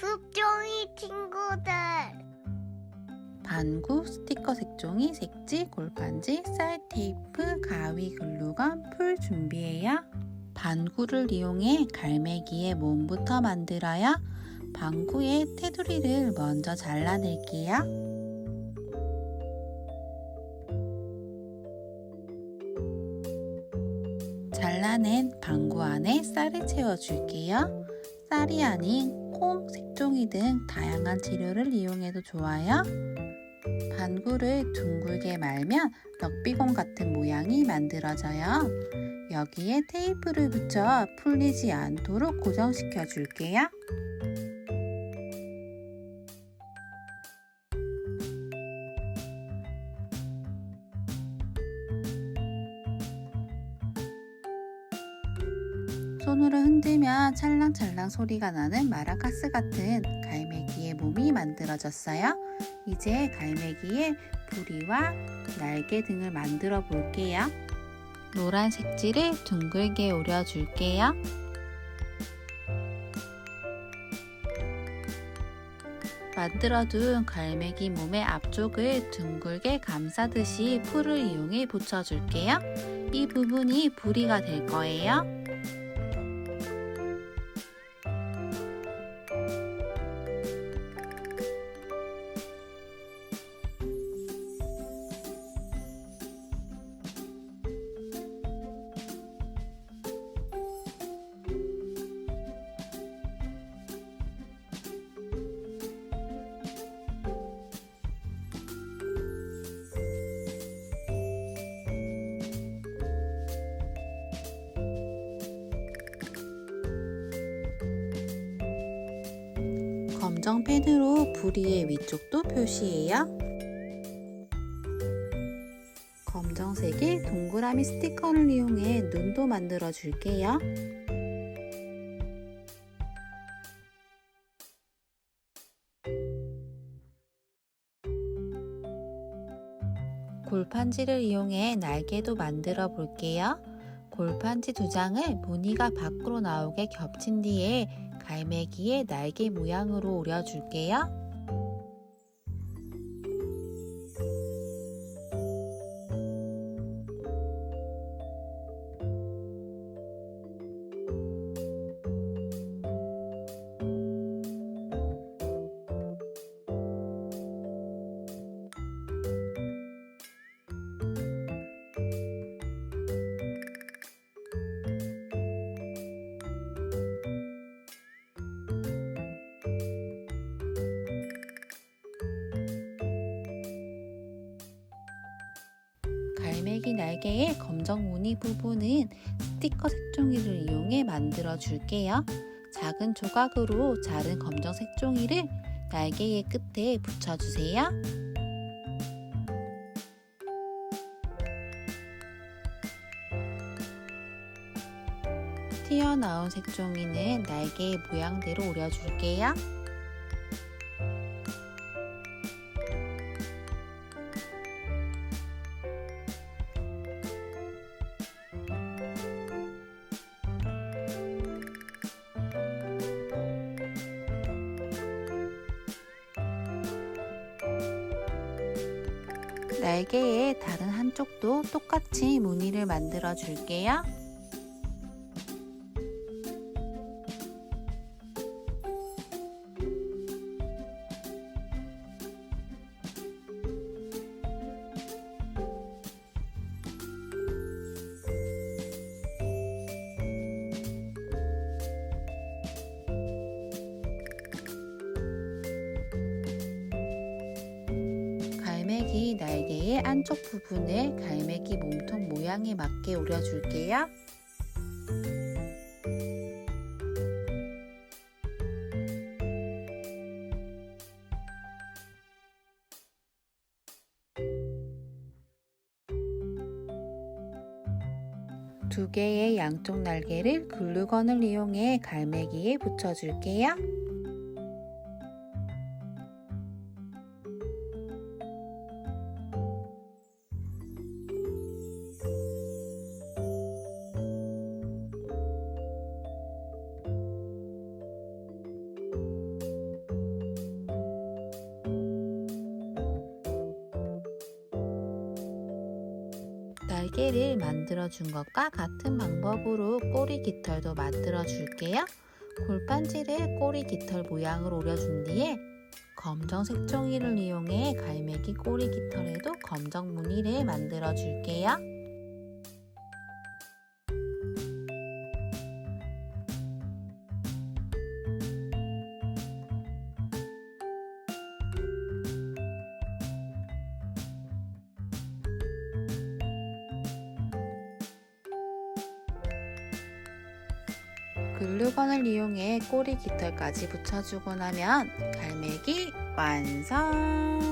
숙종이 친구들. 반구, 스티커 색종이, 색지, 골판지, 쌀 테이프, 가위, 글루건, 풀 준비해요. 반구를 이용해 갈매기의 몸부터 만들어요. 반구의 테두리를 먼저 잘라낼게요. 잘라낸 방구 안에 쌀을 채워줄게요. 쌀이 아닌 콩, 색종이 등 다양한 재료를 이용해도 좋아요. 반구를 둥글게 말면 럭비공 같은 모양이 만들어져요. 여기에 테이프를 붙여 풀리지 않도록 고정시켜 줄게요. 손으로 흔들면 찰랑찰랑 소리가 나는 마라카스 같은 갈매기의 몸이 만들어졌어요. 이제 갈매기의 부리와 날개 등을 만들어 볼게요. 노란 색지를 둥글게 오려줄게요. 만들어둔 갈매기 몸의 앞쪽을 둥글게 감싸듯이 풀을 이용해 붙여줄게요. 이 부분이 부리가 될 거예요. 검정 펜으로 부리의 위쪽도 표시해요. 검정색의 동그라미 스티커를 이용해 눈도 만들어 줄게요. 골판지를 이용해 날개도 만들어 볼게요. 골판지 두 장을 무늬가 밖으로 나오게 겹친 뒤에 갈매기의 날개 모양으로 오려줄게요. 갈매기 날개의 검정 무늬 부분은 스티커 색종이를 이용해 만들어 줄게요. 작은 조각으로 자른 검정 색종이를 날개의 끝에 붙여주세요. 튀어나온 색종이는 날개의 모양대로 오려줄게요. 날개의 다른 한쪽도 똑같이 무늬를 만들어 줄게요. 갈매기 날개의 안쪽 부분을 갈매기 몸통 모양에 맞게 오려줄게요. 두 개의 양쪽 날개를 글루건을 이용해 갈매기에 붙여줄게요. 날개를 만들어 준 것과 같은 방법으로 꼬리 깃털도 만들어 줄게요. 골판지를 꼬리 깃털 모양으로 오려준 뒤에 검정색 종이를 이용해 갈매기 꼬리 깃털에도 검정 무늬를 만들어 줄게요. 글루건을 이용해 꼬리 깃털까지 붙여주고 나면 갈매기 완성!